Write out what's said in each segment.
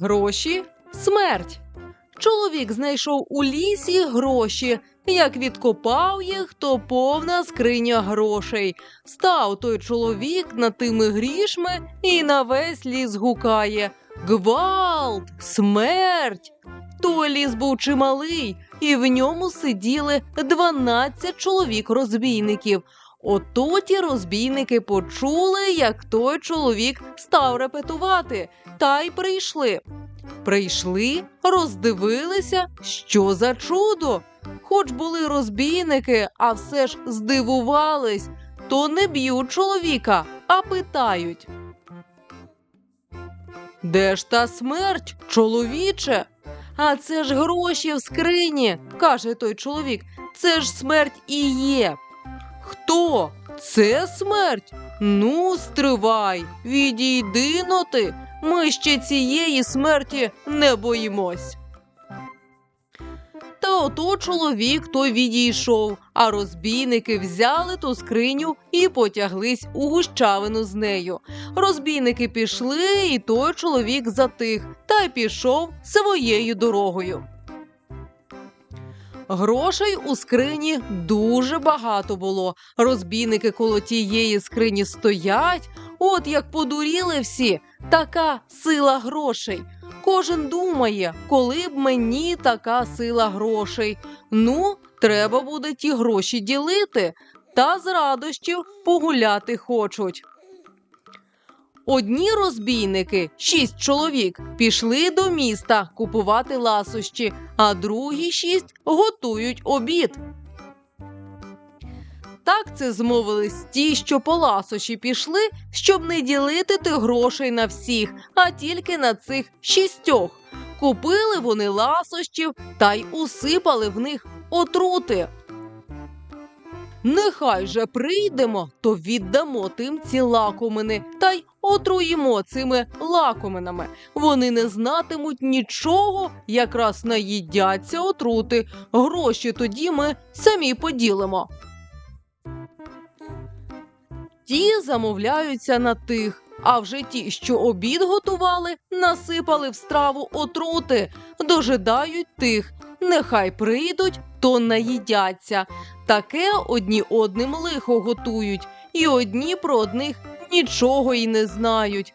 Гроші смерть. Чоловік знайшов у лісі гроші. Як відкопав їх, то повна скриня грошей. Став той чоловік над тими грішми і на весь ліс гукає: Гвалт, смерть! Той ліс був чималий, і в ньому сиділи 12 чоловік розбійників. Ото ті розбійники почули, як той чоловік став репетувати, та й прийшли. Прийшли, роздивилися, що за чудо. Хоч були розбійники, а все ж здивувались, то не б'ють чоловіка, а питають. Де ж та смерть, чоловіче? А це ж гроші в скрині, каже той чоловік. Це ж смерть і є. Хто? Це смерть? Ну, стривай, відійди но ти. Ми ще цієї смерті не боїмось. Та ото чоловік той відійшов, а розбійники взяли ту скриню і потяглись у гущавину з нею. Розбійники пішли, і той чоловік затих та й пішов своєю дорогою. Грошей у скрині дуже багато було. Розбійники коло тієї скрині стоять, от як подуріли всі, така сила грошей. Кожен думає, коли б мені така сила грошей. Ну, треба буде ті гроші ділити, та з радощів погуляти хочуть. Одні розбійники, шість чоловік, пішли до міста купувати ласощі, а другі шість готують обід. Так це змовились ті, що по ласощі пішли, щоб не ділити тих грошей на всіх, а тільки на цих шістьох. Купили вони ласощів та й усипали в них отрути. Нехай же прийдемо, то віддамо тим ці лакомини та й отруїмо цими лакоминами. Вони не знатимуть нічого, якраз наїдяться отрути. Гроші тоді ми самі поділимо. Ті замовляються на тих, а вже ті, що обід готували, насипали в страву отрути, дожидають тих. Нехай прийдуть, то наїдяться. Таке одні одним лихо готують, і одні про одних нічого й не знають.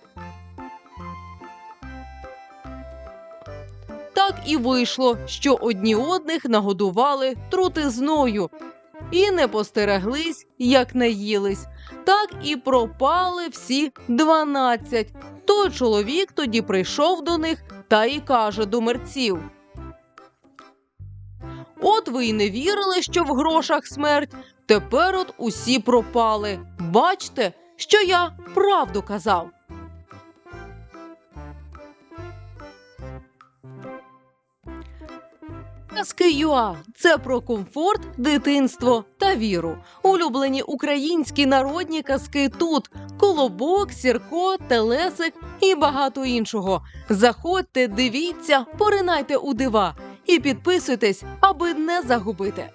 Так і вийшло, що одні одних нагодували трутизною і не постереглись, як наїлись. Так і пропали всі дванадцять. Той чоловік тоді прийшов до них та й каже до мерців. От ви й не вірили, що в грошах смерть. Тепер от усі пропали. Бачте, що я правду казав. Казки ЮА – це про комфорт, дитинство та віру. Улюблені українські народні казки тут: Колобок, Сірко, Телесик і багато іншого. Заходьте, дивіться, поринайте у дива і підписуйтесь, аби не загубити.